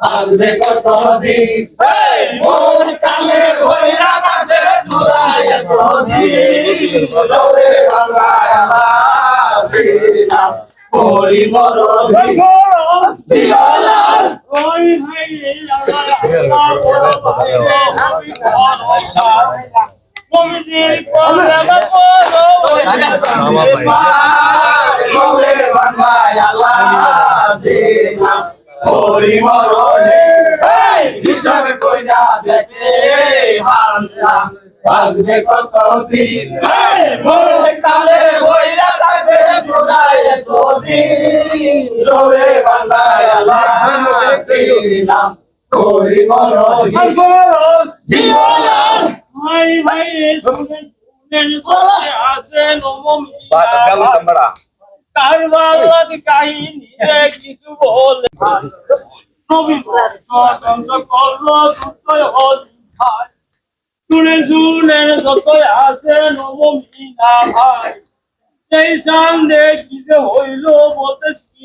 আসবে কত দিন মন কালে আসবে কত দিন এই কালে হইরা থাকবে জোড়ায় দিন লোরে বাংলায় আল্লাহ দিলাম পরিমরণে দিওলার ভাই ভাই রে শুনেন শুনেন বসে আছেন tambara. কারবালার কাহিনী কিছু বলে নবী স্বতন্ত্র করল হইল বলতে কি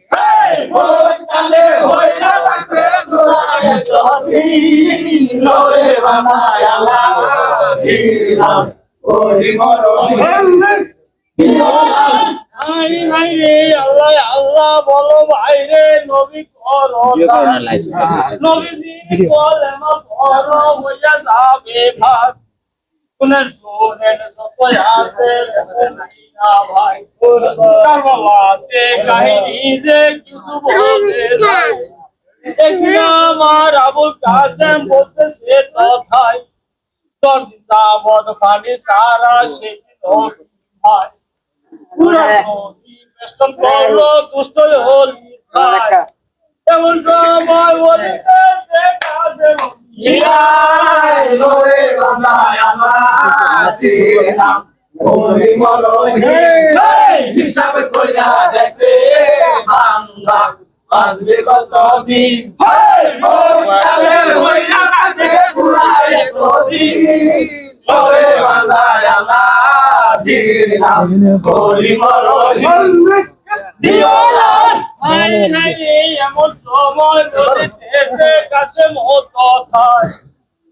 আল্লাহ। আল্লাহ আল্লাহ বলো ভাই নবী করো নবীজি বলে করো হইয়া যাবে ভাত শুনেন শুনেন যত আছে না ভাই কারবালাতে কাহিনী যে কিছু বলতে যায় একদিন আমার আবুল কাসেম বলতেছে তথায় তোর দাবত পানি সারা সেই ভাই পুরা নদী বেষ্টন করল দুষ্ট হলি ভাই এমন সময় বলিতে দেখা দেব হিরায় লোরে বাংলায় আল্লাহ দিলাম পরিমরণে এই হিসাব কইরা দেখবে বাংলা বাজবে কত দিন এই মোর কালে হইরা থাকবে ঘুরায় দিন লোরে বাংলায় আল্লাহ দিলাম পরিমরণে দিওলার হাই হাই এমন সময় বলিতেছে কাছে মত কথায়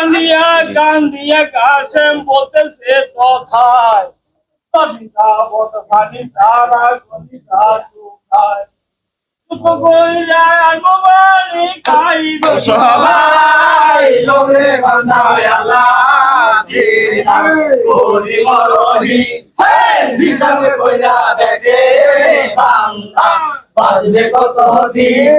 কান্দিয়া কান্দিয়া কাশেম বলতেছে তথায় কবিতা বত ভানি সারা কবিতা খাই সবাই। বাজবে কত দিন?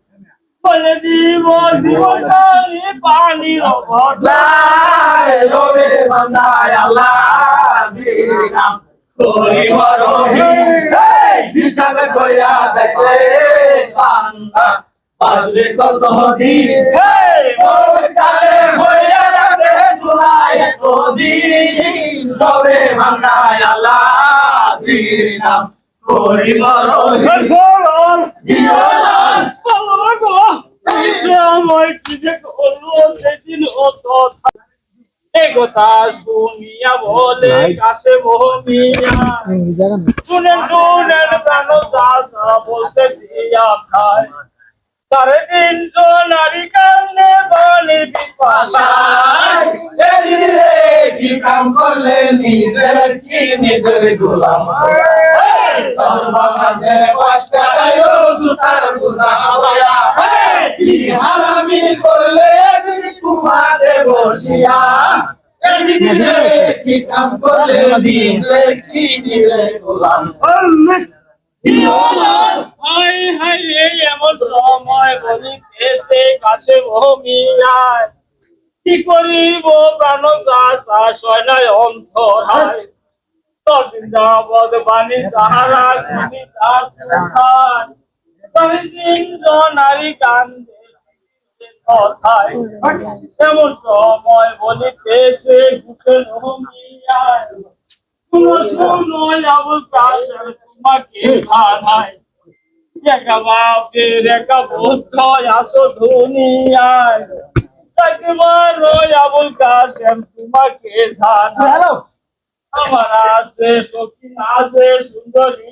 বলে দিব পানির ঘটা লাই লোরে বান্দায় আল্লাহ দিলাম পরিমরণি এই হিসাব কইরা দেখে বান্দা বাজবে কত দিন এই মোর কালে হইয়া যাবে জুলাই দিন লোরে বান্দায় আল্লাহ দিলাম কথা শুনিয়া বলে কাছে মহমিয়া শুনেন শুনেন কেন বলতেছি আপনার সাড়ে তিনশো নারী কান্দে বলে বিপাশা কি কাম করলে নিজের কি নিজের গোলাম তোর বাবা যে কষ্ট কাটায়ও জুতার গুনা হয়া। কি হারামি করলে দিন কুমারে বসিয়া? এদিকে কি কাম করলে নিজের কি নিজের গোলাম হাই সময় বলিতেছে কাছে ভূমিয়ায় কি করিব, প্রাণ নারী কান্দে কথায়। এমন সময় বলিতেছে কুঠে ভূমিয়ায় তোমার শোনো আবুল কাশেম। তোমাকে ভাড়ায় একা বাপের একা বুদ্ধ আসো দুনিয়ায় তাকে মারো আবুল কাশেম তোমাকে জানায় আমার আছে সখিন আছে সুন্দরী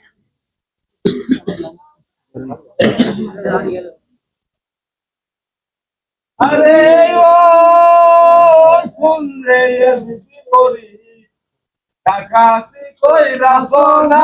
আরে ও শুনরে এসি করি ডাকাতি কইরা সোনা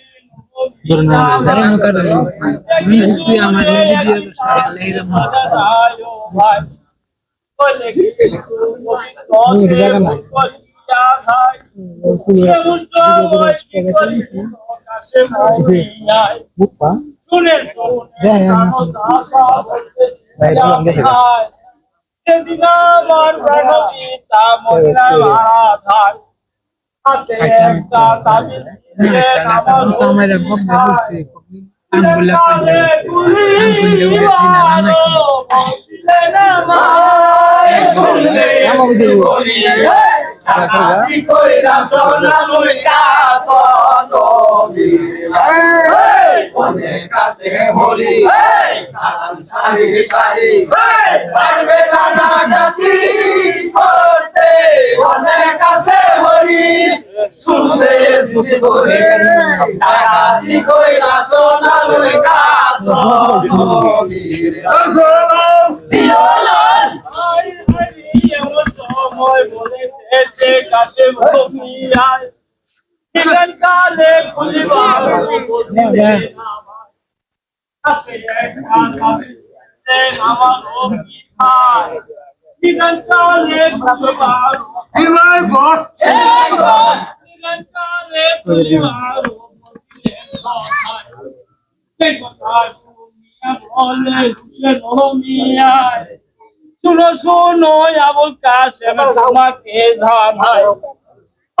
আমার প্রাণ পিতা মহিলা মারা যায় হাতে কাছে হরি সারি পারবে না ডাকাতি করতে অনেক কাছে হরি শুনলে দিদি বলে ডাকাতি কইরা সোনা লইটা সনবীর শুনো শুনো আবুল কাশেম তোমাকে জানাই।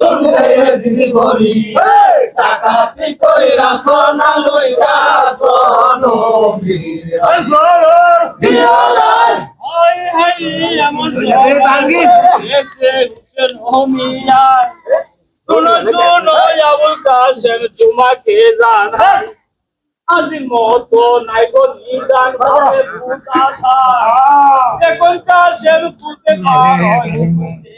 শুনলে দিদি করি আবুল কাসেম তোমাকে জানাই আজি মতো নাই গো নিদান পুতা থাই এখন কাসেম পুতে হয়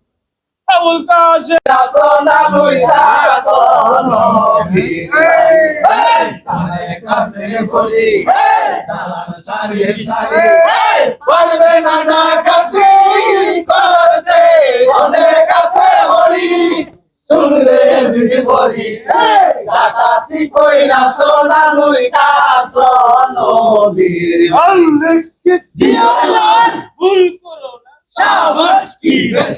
আবুল কাসেম সোনা লইয়া সোনো তারে কাছে বলি তালার সারি সারি বলবে না না কাতি করতে অনেক কাছে হরি শুনলে যদি বলি ডাকাতি কইরা সোনা লইয়া সোনো বীর ভুল করো না। সাবাস কি? বেশ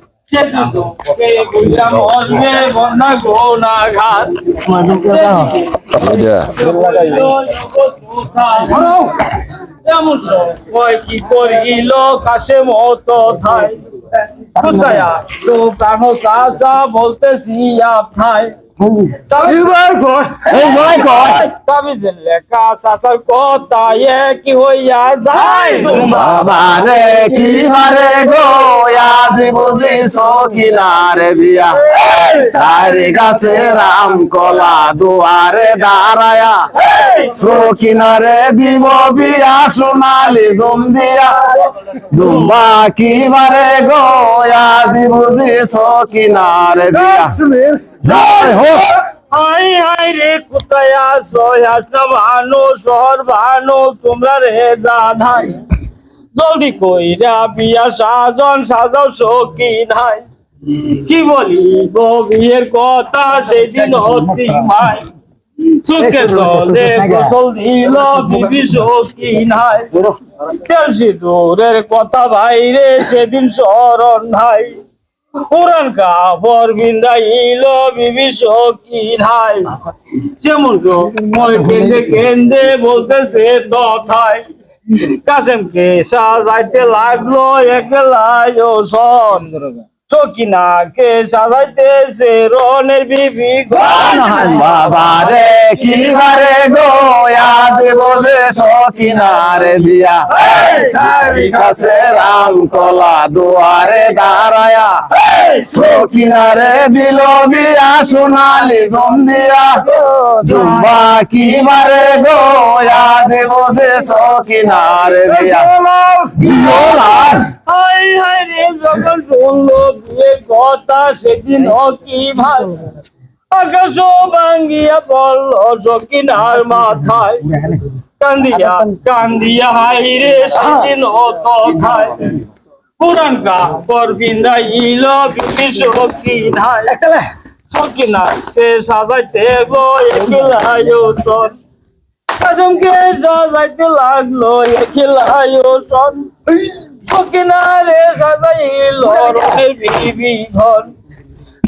কি করিল মতো থাই চাষা বলতেছি আপনায়? তাবিজের লেখা চাষার কথা কি হইয়া যায়। বাবারে কি মারে গো আজ বুঝি সকিনারে বিয়া। সারি গাছে রাম কলা দুয়ারে দাঁড়ায়া। সকিনারে দিব বিয়া সোনালি দুম দিয়া। দুম্বা কি মারে গো আজ বুঝি সকিনারে বিয়া। জয় হোক। হাই হাই রে কোথায় আসো আসনা ভানু শহর ভানু তোমরা রে জানাই। জলদি কইরা বিয়া সাজন সাজাও সকি নাই। কি বলি বিয়ের কথা সেদিন অতি মাই চোখের জলে গোসল দিল বিবি সকি নাই। তেল সিঁদুরের কথা ভাইরে সেদিন স্মরণ নাই। পুরান কাপড় বিন্দাইল বিবি সকি নাই যেমন কেঁদে কেঁদে বলতেছে তথায়। কাসেমকে সাজাইতে লাগল একলাই ও সন। চকিনাকে সাজাইতেছে রনের বিবি ঘন বাবারে কি বারে গো আজ বোঝে সকিনারে বিয়া। সারি কাছে রাম কলা দুয়ারে দাঁড়ায়া। সকিনারে দিল বিয়া সোনালি জম দিয়া। জুম্বা কি বারে গো আজ বোঝে সকিনারে বিয়া। বিমলার হাই হাই রে যখন শুনলো বিয়ের কথা সেদিন কি ভাই আকাশ ভাঙ্গিয়া পড়ল সকিনার মাথায়। কান্দিয়া কান্দিয়া হাই রে সেদিন তথায় পুরান কাপড় বিন্দাইল বিবি সকি নাই সকি নাইতে সাজাইতে গো একলা আয়োজন কাজমকে সাজাইতে লাগল একলা আয়োজন সকিনারে সাজাইল রঙের বিবি ঘর।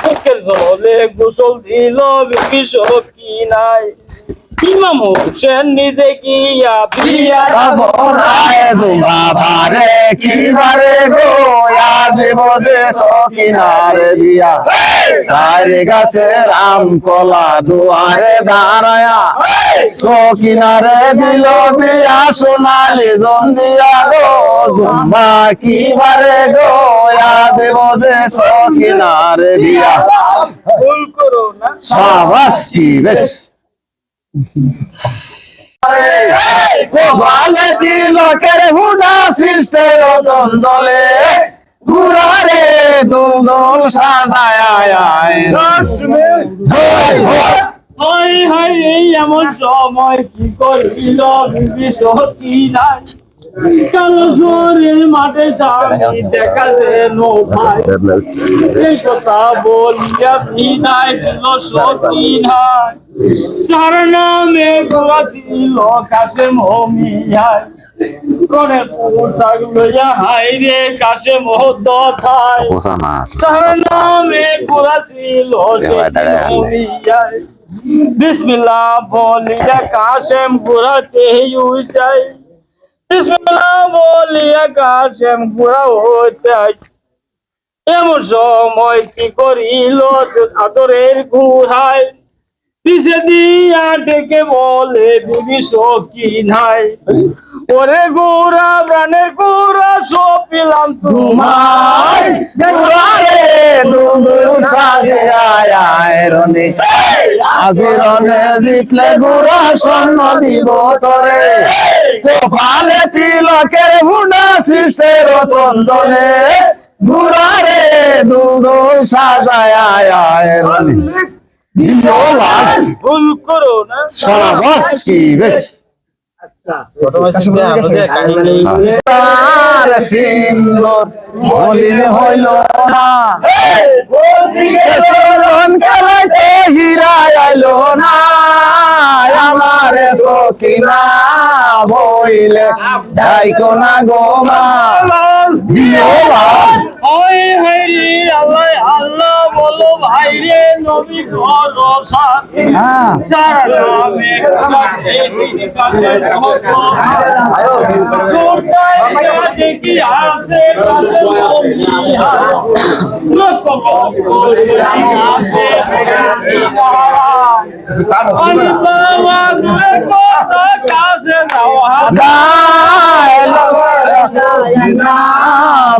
চোখের জলে গোসল দিল বিষ কি নাই? ইমাম হোসেন নিজে গিয়া বিয়া বাবারে জুম্বা বারে কি বারে গো? আজ বোঝে সকিনারে বিয়া। সারে গাছে রাম কলা দুয়ারে দাঁড়ায়া। সকিনারে দিল বিয়া সোনালি জন দিয়া গো। জুম্বা কি বারে গো? আজ বোঝে সকিনারে বিয়া। ভুল করো না। সাবাস কি বেশ। কোবালে তিলকের হুডা সৃষ্টে রতন দলে। ঘুরারে সাজায় হাই হাই এই এমন সময় কি করিল বিবি নাই। কালো শহরের মাঠে সামনে দেখা যেন ভাই কথা বলিয়া বিদায় দিল সতী নাই। চার নামে গোলা ছিল করে পোশাক লইয়া হাই রে থায় পোষা না চার নামে গোলা ছিল বিসমিল্লাহ বলিয়া কাশেম ঘুরাতে উঠাই বিসমিল্লাহ বলিয়া কাশেম হইতাই এমন সময় কি করিল আদরের ঘুরায় পিছে দিয়া ডেকে বলে বিবি সখী নাই। ওরে গোরা প্রাণের গোরা সব পেলাম সাজে আয় রনে আজি রনে জিতলে গুড়া স্বর্ণ দিব তরে। কপালে তিলকের বুড়া শিষ্টের রতন তলে গুড়ারে দুদুল সাজায় আয় রনে ভুল করো না। সাবাস কি বেশ? মলিন হইল না। হীরা আইল না। আমার সকিনা বইলে ডাইকো না গোমা হাইরে আল্লাহ আল্লাহ বলো ভাই রে নবী ঘর সাথে যার নামে কাছে কাছে কোটায় দেখি আসে কাছে মমিয়া লোক বলে আসে বাবা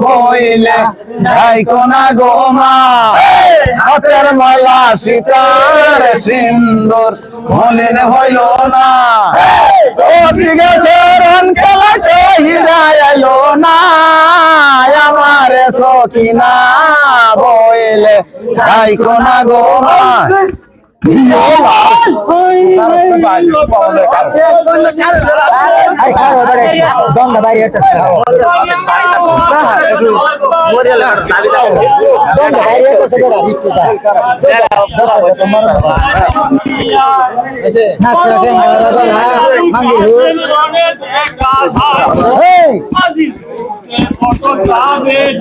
বইলে না গোমা হাতের মালা সীতার সিন্দুর মলিন হইল না। ও ঠিক কালাতে হীরা আইলো না আমার সকিনা বইলে ডাইকো না গোমা দমটা বাইরে হইতেছে দমটা বাইরে হইতেছে বেড়া রিক্ত যা দশ হাজার তোমার না। সেটা গারা বলা মাঙ্গি হু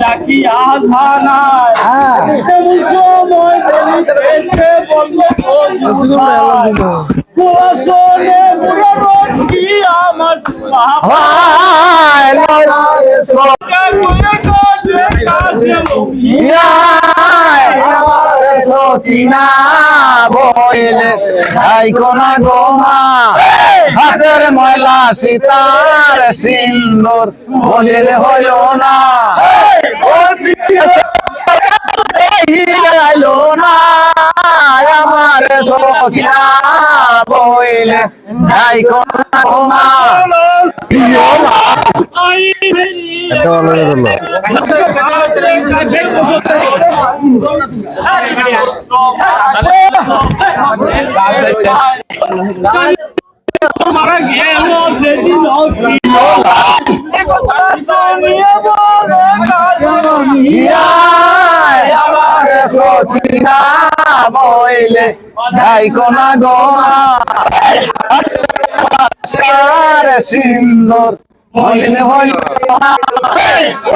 ডাকিয়া জানায় হ্যাঁ। এমন সময় কুয়াশনে পুরো রঙ্গি আমার লড়াই সুহাকা করে কাটে কাছে মুখি ইয়ায় আমার সকিনা বইলে আইকো না গোমা হাতের ময়লা সীতার সিন্দুর বলিলে হইল না ও না আমার সকিনা বইলে গোমা আই মারা গেল যেদিন শুনিয়ে বলে আমার সকিনা বইলে গাইকো না গোমা সার সিন্দুর, মলিন হইল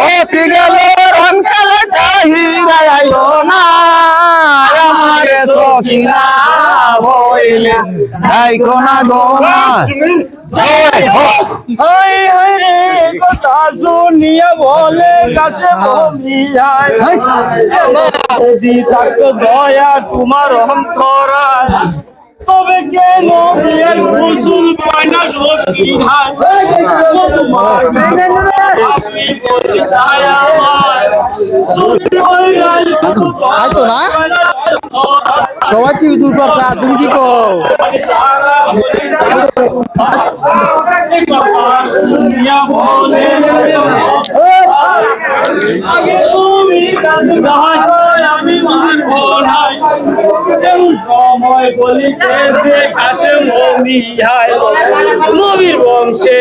অতি গেল রঙ্কালে না। আমার সকিনা বইলে গাইকো না গোমা জয় হোক। হাই হাই রে কথা শুনিয়ে বলে কাছে যায় যদি থাকতো দয়া তোমার অন্তরায় তবে কেন বিয়ের কুসুল পায় না সত্যি হায় তোমার বলে ওই হয়তো না? সবাই টিভি দূর করতা তুমি কি কো সময় বলিতেছে কাছে মমি হায় নবীর বংশে